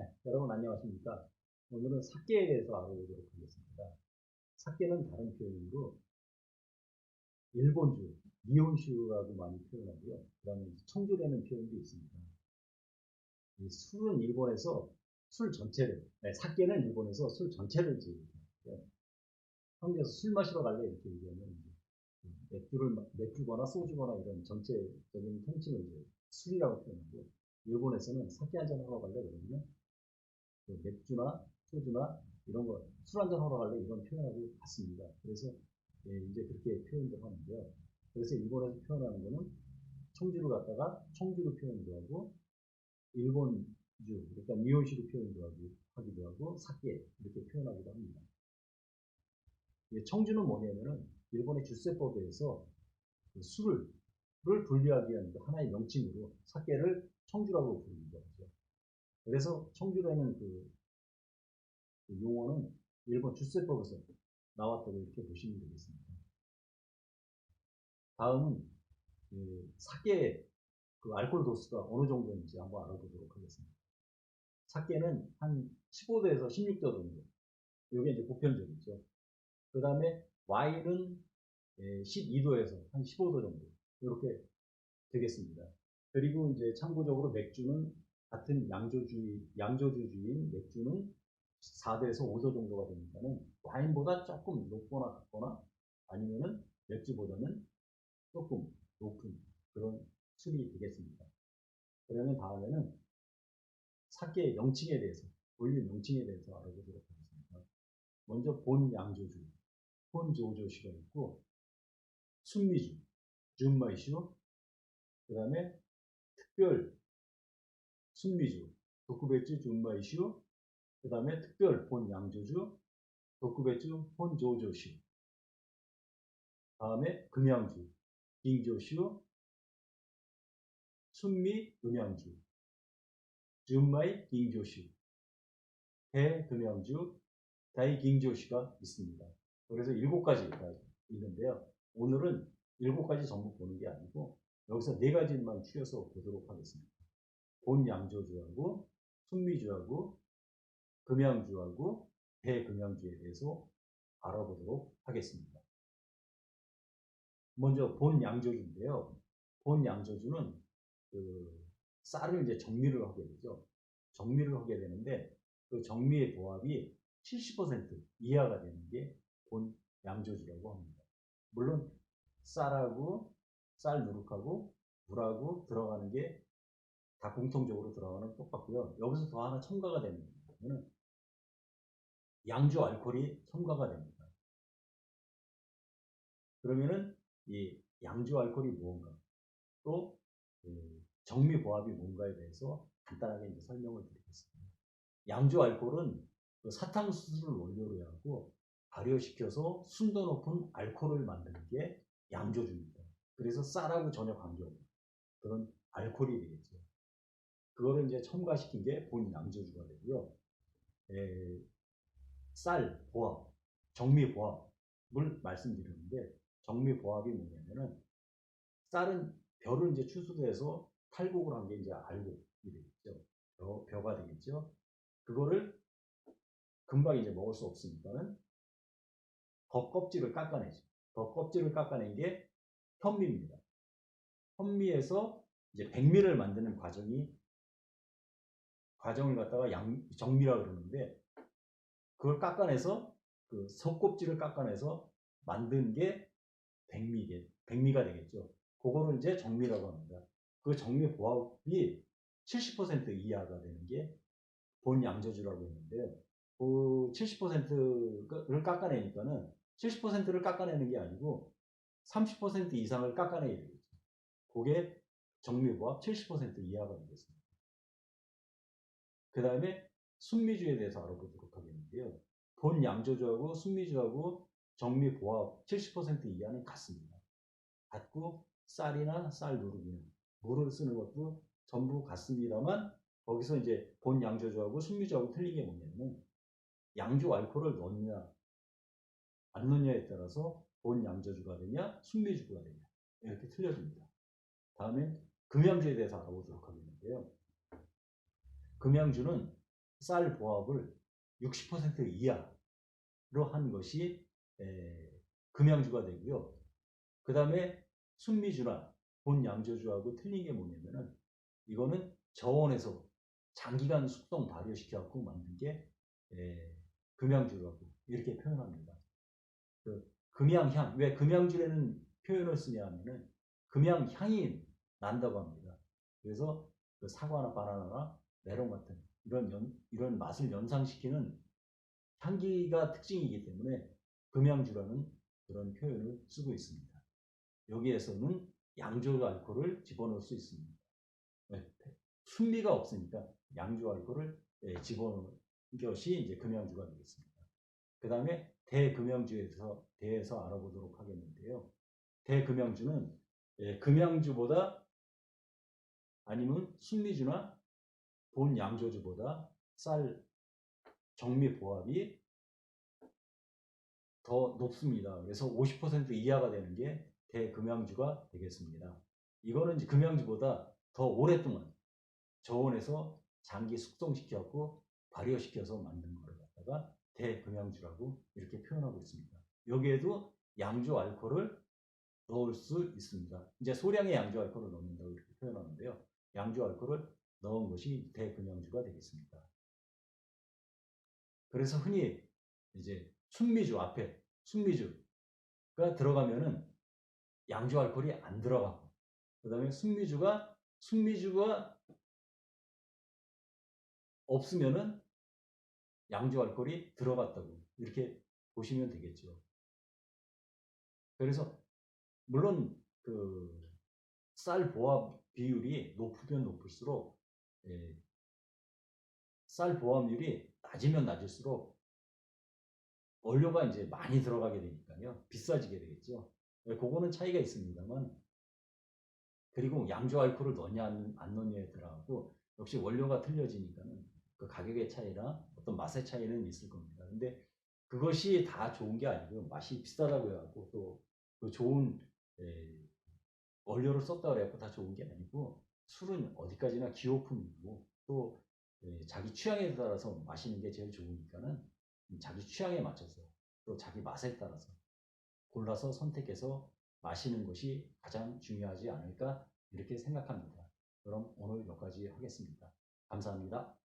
네, 여러분 안녕하십니까? 오늘은 사케에 대해서 알아보도록 하겠습니다. 사케는 다른 표현으로 일본주, 니혼슈라고 많이 표현하고요. 그 다음에 청주라는 표현도 있습니다. 이 술은 일본에서 술 전체를, 네, 사케는 일본에서 술 전체를 지어요. 한국에서 술 마시러 갈래 이렇게 얘기하면 맥주를 마- 맥주거나 소주거나 이런 전체적인 통칭을 술이라고 표현하고 일본에서는 사케 한잔 하러 갈래 그러면 그 맥주나 소주나 이런 거 술 한잔 하러 갈래 이런 표현하고 같습니다. 그래서 예, 이제 그렇게 표현을 하는데요. 그래서 일본에서 표현하는 거는 청주를 갖다가 청주로 표현도 하고 일본주 그러니까 니온시로 표현도 하고 하기도 하고 사케 이렇게 표현하기도 합니다. 예, 청주는 뭐냐면은 일본의 주세법에 의해서 그 술을 를 분리하기 위한 그 하나의 명칭으로 사케를 청주라고 하죠. 그래서 청주라는 그, 그 용어는 일본 주세법에서 나왔다고 이렇게 보시면 되겠습니다. 다음은 그 사케의 그 알코올 도수가 어느 정도인지 한번 알아보도록 하겠습니다. 사케는 한 15도에서 16도 정도. 이게 이제 보편적이죠. 그 다음에 와인은 12도에서 한 15도 정도. 이렇게 되겠습니다. 그리고 이제 참고적으로 맥주는 같은 양조주, 양조주주인 맥주는 4도에서 5도 정도가 되니까는 와인보다 조금 높거나 같거나 아니면은 맥주보다는 조금 높은 그런 술이 되겠습니다. 그러면 다음에는 사케의 명칭에 대해서, 원리 명칭에 대해서 알아보도록 하겠습니다. 먼저 본 양조주, 본 조조시가 있고, 순미주, 준마이슈, 그 다음에 특별 순미주, 도쿠베츠 준마이슈, 그 다음에 특별 본 양조주, 도쿠베츠 본 조조슈, 다음에 금양주, 빙조슈, 순미 음양주, 준마이 빙조슈, 대금양주, 다이깅조슈가 있습니다. 그래서 일곱 가지가 있는데요. 오늘은 일곱 가지 전부 보는 게 아니고 여기서 네 가지만 추려서 보도록 하겠습니다. 본 양조주하고 순미주하고 금양주하고 대금양주에 대해서 알아보도록 하겠습니다. 먼저 본 양조주인데요. 본 양조주는 그 쌀을 이제 정미를 하게 되죠. 정미를 하게 되는데 그 정미의 보합이 70% 이하가 되는 게 본 양조주라고 합니다. 물론 쌀하고 쌀 누룩하고 물하고 들어가는 게 다 공통적으로 들어가는 똑같고요. 여기서 더 하나 첨가가 되는 거는 양주 알코올이 첨가가 됩니다. 그러면은 이 양주 알코올이 무언가 또그 정미 보합이 뭔가에 대해서 간단하게 이제 설명을 드리겠습니다. 양주 알코올은 그 사탕수수를 원료로 하고 발효시켜서 순도 높은 알코올을 만드는 게 양조주입니다. 그래서 쌀하고 전혀 관계없는 그런 알코올이 되겠죠. 그거를 이제 첨가시킨 게 본 양조주가 되고요. 에, 쌀 보합, 정미 보합을 말씀드렸는데 정미 보합이 뭐냐면은 쌀은 벼를 이제 추수해서 탈곡을 한 게 이제 알곡이 되겠죠. 벼, 벼가 되겠죠. 그거를 금방 이제 먹을 수 없으니까는 겉껍질을 깎아내죠. 겉껍질을 깎아낸 게 현미입니다. 현미에서 이제 백미를 만드는 과정이 과정을 갖다가 양, 정미라 그러는데 그걸 깎아내서 그 속껍질을 깎아내서 만든 게 백미게 백미가 되겠죠. 그거를 이제 정미라고 합니다. 그 정미 보합이 70% 이하가 되는 게 본 양조주라고 했는데 그 70%를 깎아내니까는 70%를 깎아내는 게 아니고 30% 이상을 깎아내야 되겠죠. 그게 정미보합 70% 이하가 되겠습니다. 그 다음에 순미주에 대해서 알아보도록 하겠는데요. 본 양조주하고 순미주하고 정미보합 70% 이하는 같습니다. 같고 쌀이나 쌀 누룩이나 물을 쓰는 것도 전부 같습니다만 거기서 이제 본 양조주하고 순미주하고 틀린 게 뭐냐면 양조 알코올을 넣느냐 안 넣느냐에 따라서 본 양조주가 되냐 순미주가 되냐 이렇게 틀려집니다. 다음에 금양주에 대해서 알아보도록 하겠는데요. 금양주는 쌀 보합을 60% 이하로 한 것이 에, 금양주가 되고요. 그 다음에 순미주나 본 양조주하고 틀린 게 뭐냐면은 이거는 저온에서 장기간 숙성 발효시켜 갖고 만든 게 에, 금양주라고 이렇게 표현합니다. 그 금양향 왜 금양주라는 표현을 쓰냐 하면은 금양향이 난다고 합니다. 그래서 그 사과나 바나나나 메론 같은 이런 연, 이런 맛을 연상시키는 향기가 특징이기 때문에 금양주라는 그런 표현을 쓰고 있습니다. 여기에서는 양조 알코올을 집어넣을 수 있습니다. 네, 순미가 없으니까 양조 알코올을 예, 집어넣은 것이 이제 금양주가 되겠습니다. 그 다음에 대금양주에서 대해서 알아보도록 하겠는데요. 대금양주는 예, 금양주보다 아니면 순미주나 본 양조주보다 쌀 정미 보합이 더 높습니다. 그래서 50% 이하가 되는 게 대금양주가 되겠습니다. 이거는 이제 금양주보다 더 오랫동안 저온에서 장기 숙성시켜갖고 발효시켜서 만든 거를 갖다가 대금양주라고 이렇게 표현하고 있습니다. 여기에도 양조 알코올을 넣을 수 있습니다. 이제 소량의 양조 알코올을 넣는다고 이렇게 표현하는데요. 양조 알코올을 넣은 것이 대금양주가 되겠습니다. 그래서 흔히 이제 순미주 앞에 순미주가 들어가면은 양조 알코올이 안 들어가고 그다음에 순미주가 순미주가 없으면은 양조 알코올이 들어갔다고 이렇게 보시면 되겠죠. 그래서 물론 그 쌀 보합 비율이 높으면 높을수록 예, 쌀 보합률이 낮으면 낮을수록 원료가 이제 많이 들어가게 되니까요. 비싸지게 되겠죠. 예, 그거는 차이가 있습니다만 그리고 양조 알코올을 넣냐 안, 안 넣냐에 들어가고 역시 원료가 틀려지니까는 그 가격의 차이나 어떤 맛의 차이는 있을 겁니다. 근데 그것이 다 좋은 게 아니고 맛이 비싸다고 해갖고 또그 좋은 예, 원료를 썼다 그래갖고 다 좋은 게 아니고 술은 어디까지나 기호품이고 또 예, 자기 취향에 따라서 마시는 게 제일 좋으니까는 자기 취향에 맞춰서 또 자기 맛에 따라서 골라서 선택해서 마시는 것이 가장 중요하지 않을까 이렇게 생각합니다. 그럼 오늘 여기까지 하겠습니다. 감사합니다.